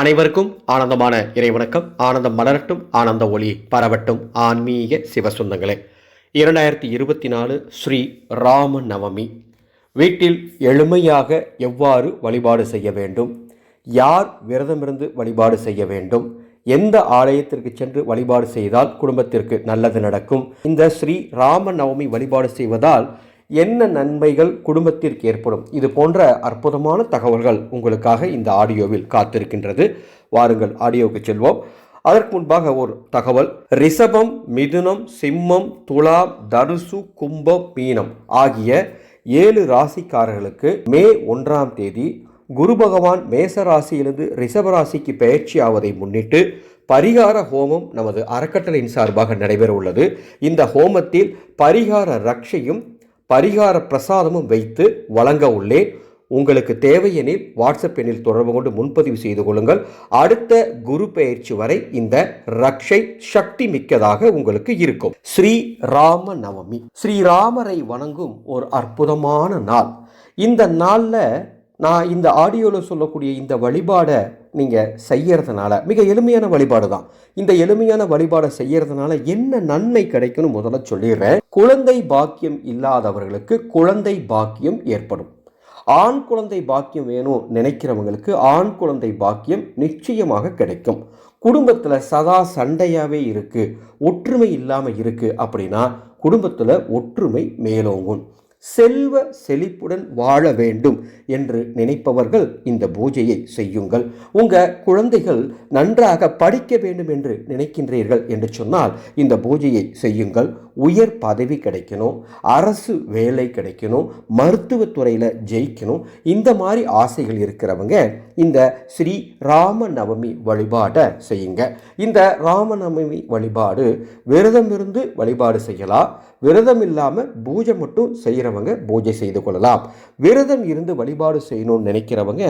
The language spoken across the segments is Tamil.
அனைவருக்கும் ஆனந்தமான இறைவணக்கம். ஆனந்தம் மலரட்டும் ஆனந்த ஒளி பரவட்டும். ஆன்மீக சிவசுந்தங்களே இரண்டாயிரத்தி இருபத்தி நாலு ஸ்ரீ ராம நவமி வீட்டில் எளிமையாக எவ்வாறு வழிபாடு செய்ய வேண்டும்? யார் விரதமிருந்து வழிபாடு செய்ய வேண்டும்? எந்த ஆலயத்திற்கு சென்று வழிபாடு செய்தால் குடும்பத்திற்கு நல்லது நடக்கும்? இந்த ஸ்ரீ ராம நவமி வழிபாடு செய்வதால் என்ன நன்மைகள் குடும்பத்திற்கு ஏற்படும்? இது போன்ற அற்புதமான தகவல்கள் உங்களுக்காக இந்த ஆடியோவில் காத்திருக்கின்றது. வாருங்கள் ஆடியோவுக்கு செல்வோம். அதற்கு முன்பாக ஒரு தகவல். ரிஷபம் மிதுனம் சிம்மம் துலாம் தனுசு கும்பம் மீனம் ஆகிய ஏழு ராசிக்காரர்களுக்கு மே ஒன்றாம் தேதி குரு பகவான் மேச ராசியிலிருந்து ரிஷப ராசிக்கு பயிற்சி ஆவதை முன்னிட்டு பரிகார ஹோமம் நமது அறக்கட்டளையின் சார்பாக நடைபெற உள்ளது இந்த ஹோமத்தில் பரிகார ரக்ஷையும் பரிகார பிரசாதமும் வைத்து வழங்க உள்ளேன் உங்களுக்கு தேவையெனில் வாட்ஸ்அப் எண்ணில் தொடர்பு கொண்டு முன்பதிவு செய்து கொள்ளுங்கள். அடுத்த குரு பயிற்சி வரை இந்த ரக்ஷை சக்தி மிக்கதாக உங்களுக்கு இருக்கும். ஸ்ரீ ராம நவமி. ஸ்ரீராமரை வணங்கும் ஒரு அற்புதமான நாள். இந்த நாளில் நான் இந்த ஆடியோவில் சொல்லக்கூடிய இந்த வழிபாடை நீங்கள் செய்யறதுனால மிக எளிமையான வழிபாடு தான். இந்த எளிமையான வழிபாடை செய்யறதுனால என்ன நன்மை கிடைக்கும்னு முதல்ல சொல்லிடுறேன். குழந்தை பாக்கியம் இல்லாதவர்களுக்கு குழந்தை பாக்கியம் ஏற்படும். ஆண் குழந்தை பாக்கியம் வேணும் நினைக்கிறவங்களுக்கு ஆண் குழந்தை பாக்கியம் நிச்சயமாக கிடைக்கும். குடும்பத்தில் சதா சண்டையாகவே இருக்குது ஒற்றுமை இல்லாமல் இருக்குது அப்படின்னா குடும்பத்தில் ஒற்றுமை மேலோங்கும். செல்வ செழிப்புடன் வாழ வேண்டும் என்று நினைப்பவர்கள் இந்த பூஜையை செய்யுங்கள். உங்கள் குழந்தைகள் நன்றாக படிக்க வேண்டும் என்று நினைக்கின்றீர்கள் என்று சொன்னால் இந்த பூஜையை செய்யுங்கள். உயர் பதவி கிடைக்கணும் அரசு வேலை கிடைக்கணும் மருத்துவத்துறையில் ஜெயிக்கணும். இந்த மாதிரி ஆசைகள் இருக்கிறவங்க இந்த ஸ்ரீ ராம நவமி வழிபாடை செய்யுங்க. இந்த ராமநவமி வழிபாடு விரதம் இருந்து வழிபாடு செய்யலாம். விரதம் இல்லாமல் பூஜை மட்டும் செய்கிறவங்க பூஜை செய்து கொள்ளலாம். விரதம் இருந்து வழிபாடு செய்யணும்னு நினைக்கிறவங்க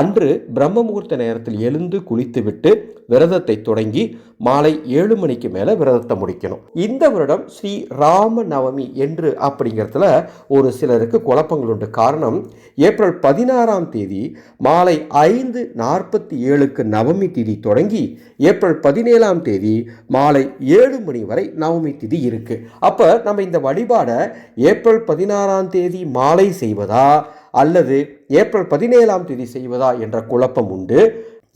அன்று பிரம்ம முகூர்த்த நேரத்தில் எழுந்து குளித்துவிட்டு விரதத்தை தொடங்கி மாலை ஏழு மணிக்கு மேலே விரதத்தை முடிக்கணும். இந்த வருடம் ஸ்ரீ ராம நவமி என்று அப்படிங்கிறதுல ஒரு சிலருக்கு குழப்பங்கள் உண்டு. காரணம் ஏப்ரல் பதினாறாம் தேதி மாலை ஐந்து நாற்பத்தி ஏழுக்கு நவமி திதி தொடங்கி ஏப்ரல் பதினேழாம் தேதி மாலை ஏழு மணி வரை நவமி திதி இருக்குது அப்போ நம்ம இந்த வழிபாடை ஏப்ரல் பதினாறாம் தேதி மாலை செய்வதா அல்லது ஏப்ரல் பதினேழாம் தேதி செய்வதா என்ற குழப்பம் உண்டு.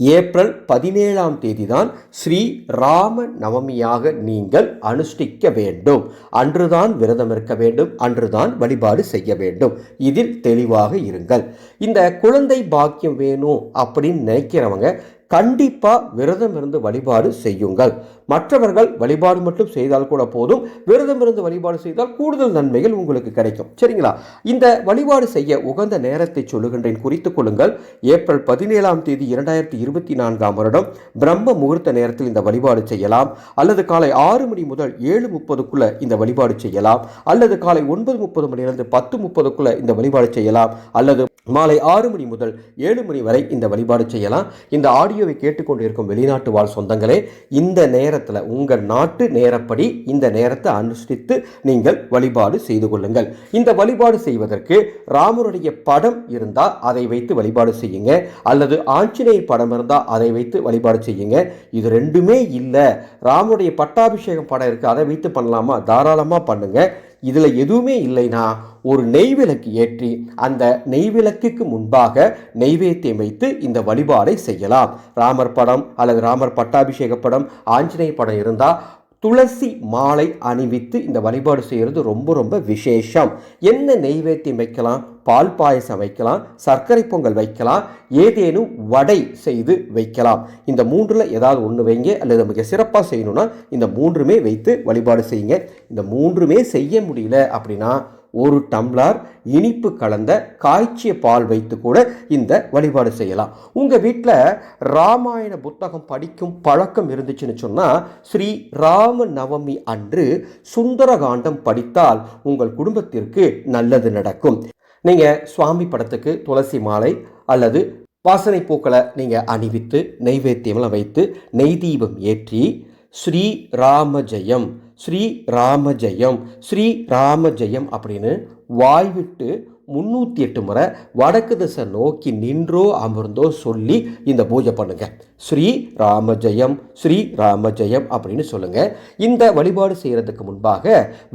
ஏப்ரல் பதினேழாம் தேதி தான் ஸ்ரீ ராம நவமியாக நீங்கள் அனுஷ்டிக்க வேண்டும். அன்றுதான் விரதம் இருக்க வேண்டும். அன்றுதான் வழிபாடு செய்ய வேண்டும். இதில் தெளிவாக இருங்கள். இந்த குழந்தை பாக்கியம் வேணும் அப்படின்னு நினைக்கிறவங்க கண்டிப்பாக விரதம் இருந்து வழிபாடு செய்யுங்கள். மற்றவர்கள் வழிபாடு மட்டும் செய்தால் கூட போதும். விரதம் இருந்து வழிபாடு செய்தால் கூடுதல் நன்மைகள் உங்களுக்கு கிடைக்கும். சரிங்களா? இந்த வழிபாடு செய்ய உகந்த நேரத்தை சொல்லுகின்றேன். குறித்துக் கொள்ளுங்கள். ஏப்ரல் பதினேழாம் தேதி இரண்டாயிரத்தி இருபத்தி நான்காம் வருடம். பிரம்ம முகூர்த்த நேரத்தில் இந்த வழிபாடு செய்யலாம். அல்லது காலை ஆறு மணி முதல் ஏழு முப்பதுக்குள்ள இந்த வழிபாடு செய்யலாம். அல்லது காலை ஒன்பது முப்பது மணியிலிருந்து பத்து முப்பதுக்குள்ள இந்த வழிபாடு செய்யலாம். அல்லது மாலை ஆறு மணி முதல் ஏழு மணி வரை இந்த வழிபாடு செய்யலாம். இந்த ஆடியோவை கேட்டுக்கொண்டிருக்கும் வெளிநாட்டு வாழ் சொந்தங்களே இந்த நேரம் நேரத்தில் உங்கள் நாட்டு நேரப்படி இந்த நேரத்தை அனுஷ்டித்து நீங்கள் வழிபாடு செய்து கொள்ளுங்கள். இந்த வழிபாடு செய்வதற்கு ராமருடைய படம் இருந்தால் அதை வைத்து வழிபாடு செய்யுங்க. அல்லது ஆஞ்சநேயர் படம் இருந்தால் அதை வைத்து வழிபாடு செய்யுங்க. இது ரெண்டுமே இல்லை. ராமருடைய பட்டாபிஷேகம் படம் இருக்குது அதை வைத்து பண்ணலாமா? தாராளமாக பண்ணுங்கள் இதில் எதுவுமே இல்லைன்னா ஒரு நெய்விளக்கு ஏற்றி அந்த நெய்விளக்குக்கு முன்பாக நெய்வேத்தியம் வைத்து இந்த வழிபாடை செய்யலாம். ராமர் படம் அல்லது ராமர் பட்டாபிஷேக படம் ஆஞ்சநேய படம் இருந்தால் துளசி மாலை அணிவித்து இந்த வழிபாடு செய்கிறது ரொம்ப ரொம்ப விசேஷம். என்ன நெய்வேத்தியம் வைக்கலாம் பால் பாயசம் வைக்கலாம் சர்க்கரை பொங்கல் வைக்கலாம் ஏதேனும் வடை செய்து வைக்கலாம். இந்த மூன்றில் ஏதாவது ஒன்று வைங்க அல்லது மிக சிறப்பாக செய்யணும்னா இந்த மூன்றுமே வைத்து வழிபாடு செய்யுங்க. இந்த மூன்றுமே செய்ய முடியல அப்படின்னா ஒரு டம்ளார் இனிப்பு கலந்த காய்ச்சிய பால் வைத்து கூட இந்த வழிபாடு செய்யலாம். உங்கள் வீட்டில் ராமாயண புத்தகம் படிக்கும் பழக்கம் இருந்துச்சுன்னு சொன்னால் ஸ்ரீ ராம நவமி அன்று சுந்தரகாண்டம் படித்தால் உங்கள் குடும்பத்திற்கு நல்லது நடக்கும். நீங்கள் சுவாமி படத்துக்கு துளசி மாலை அல்லது வாசனை பூக்களை நீங்கள் அணிவித்து நெய்வேத்தியமெல்லாம் வைத்து நெய் தீபம் ஏற்றி ஸ்ரீ ராம ஜெயம் ஸ்ரீ ராம ஜெயம் ஸ்ரீ ராம ஜெயம் அப்படின்னு வாய் முந்நூற்றி முன்னூற்றி எட்டு முறை வடக்கு திசை நோக்கி நின்றோ அமர்ந்தோ சொல்லி இந்த பூஜை பண்ணுங்க. ஸ்ரீ ராம ஜெயம் ஸ்ரீ ராம ஜெயம் அப்படின்னு சொல்லுங்க. இந்த வழிபாடு செய்கிறதுக்கு முன்பாக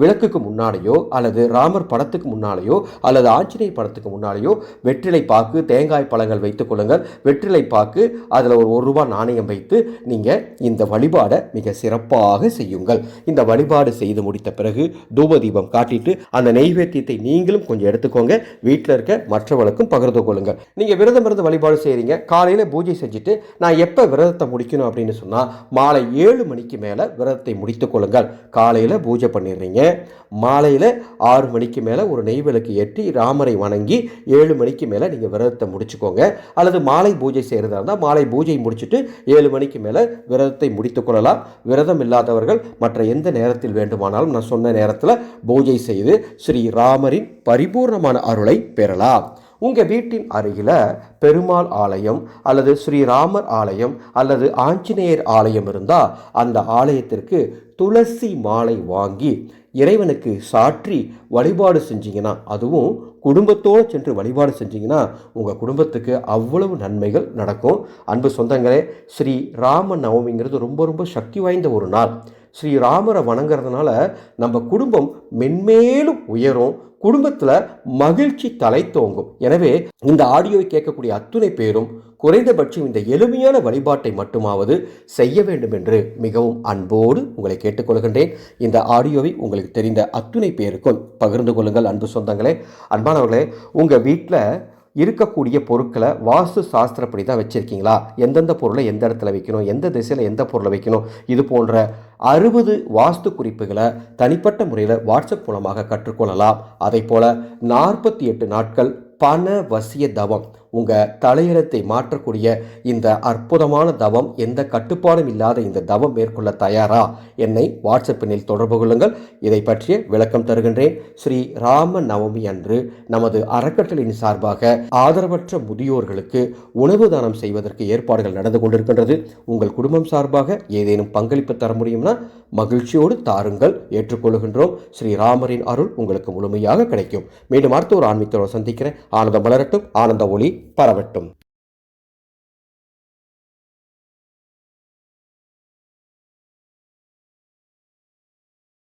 விளக்குக்கு முன்னாலேயோ அல்லது ராமர் படத்துக்கு முன்னாலேயோ அல்லது ஆஞ்சநேயர் படத்துக்கு முன்னாலேயோ வெற்றிலை பாக்கு தேங்காய் பழங்கள் வைத்துக் கொள்ளுங்கள். வெற்றிலை பாக்கு அதில் ஒரு ஒரு ரூபாய் நாணயம் வைத்து நீங்கள் இந்த வழிபாடை மிக சிறப்பாக செய்யுங்கள். இந்த வழிபாடு செய்து முடித்த பிறகு தூப தீபம் காட்டிட்டு அந்த நெய்வேத்தியத்தை நீங்களும் கொஞ்சம் எடுத்துக்கோங்க. வீட்டில் இருக்க மற்றவர்களுக்கும் பகிர்ந்து கொள்ளுங்கள். நீங்கள் விரதம் இருந்து வழிபாடு செய்கிறீங்க காலையில் பூஜை செஞ்சுட்டு நான் எப்போ விரதத்தை முடிக்கணும் அப்படின்னு சொன்னால் மாலை ஏழு மணிக்கு மேலே விரதத்தை முடித்துக் கொள்ளுங்கள். காலையில் பூஜை பண்ணிடுறீங்க. மாலையில் ஆறு மணிக்கு மேலே ஒரு நெய் விளக்கு ஏற்றி ராமரை வணங்கி ஏழு மணிக்கு மேலே நீங்கள் விரதத்தை முடிச்சுக்கோங்க. அல்லது மாலை பூஜை செய்கிறதா இருந்தால் மாலை பூஜை முடிச்சுட்டு ஏழு மணிக்கு மேலே விரதத்தை முடித்து கொள்ளலாம். விரதம் இல்லாதவர்கள் மற்ற எந்த நேரத்தில் வேண்டுமானாலும் நான் சொன்ன நேரத்தில் பூஜை செய்து ஸ்ரீ ராமரின் பரிபூர்ணமான அருளை பெறலாம். உங்கள் வீட்டின் அருகில் பெருமாள் ஆலயம் அல்லது ஸ்ரீராமர் ஆலயம் அல்லது ஆஞ்சநேயர் ஆலயம் இருந்தால் அந்த ஆலயத்திற்கு துளசி மாலை வாங்கி இறைவனுக்கு சாற்றி வழிபாடு செஞ்சிங்கன்னா அதுவும் குடும்பத்தோடு சென்று வழிபாடு செஞ்சிங்கன்னா உங்கள் குடும்பத்துக்கு அவ்வளவு நன்மைகள் நடக்கும். அன்பு சொந்தங்களே ஸ்ரீ ராம நவமிங்கிறது ரொம்ப ரொம்ப சக்தி வாய்ந்த ஒரு நாள். ஸ்ரீராமரை வணங்குறதுனால நம்ம குடும்பம் மென்மேலும் உயரும் குடும்பத்தில் மகிழ்ச்சி தலை தோங்கும். எனவே இந்த ஆடியோவை கேட்கக்கூடிய அத்துணை பேரும் குறைந்தபட்சம் இந்த எளிமையான வழிபாட்டை மட்டுமாவது செய்ய வேண்டும் என்று மிகவும் அன்போடு உங்களை கேட்டுக்கொள்கின்றேன். இந்த ஆடியோவை உங்களுக்கு தெரிந்த அத்துணை பேருக்கும் பகிர்ந்து கொள்ளுங்கள் அன்பு சொந்தங்களே. அன்பானவர்களே உங்கள் வீட்டில் இருக்கக்கூடிய பொருட்களை வாஸ்து சாஸ்திரப்படி தான் வச்சுருக்கீங்களா? எந்தெந்த பொருளை எந்த இடத்துல வைக்கணும்? எந்த திசையில் எந்த பொருளை வைக்கணும்? இது போன்ற அறுபது வாஸ்து குறிப்புகளை தனிப்பட்ட முறையில் வாட்ஸ்அப் மூலமாக கற்றுக்கொள்ளலாம். அதே போல் நாற்பத்தி எட்டு நாட்கள் பண வசிய தவம் உங்கள் தலையெழுத்தை மாற்றக்கூடிய இந்த அற்புதமான தவம் எந்த கட்டுப்பாடும் இல்லாத இந்த தவம் மேற்கொள்ள தயாரா? என்னை வாட்ஸ்அப்பினில் தொடர்பு கொள்ளுங்கள். இதை பற்றிய விளக்கம் தருகின்றேன். ஸ்ரீ ராம நவமி அன்று நமது அறக்கட்டளையின் சார்பாக ஆதரவற்ற முதியோர்களுக்கு உணவு தானம் செய்வதற்கு ஏற்பாடுகள் நடந்து கொண்டிருக்கின்றது. உங்கள் குடும்பம் சார்பாக ஏதேனும் பங்களிப்பு தர முடியும்னா மகிழ்ச்சியோடு தாருங்கள். ஏற்றுக்கொள்கின்றோம் ஸ்ரீ ராமரின் அருள் உங்களுக்கு முழுமையாக கிடைக்கும். மீண்டும் அடுத்த ஒரு ஆன்மீகத்தோடு சந்திக்கிறேன். ஆனந்தம் மலரட்டும். ஆனந்த ஒளி. பரவட்டும்.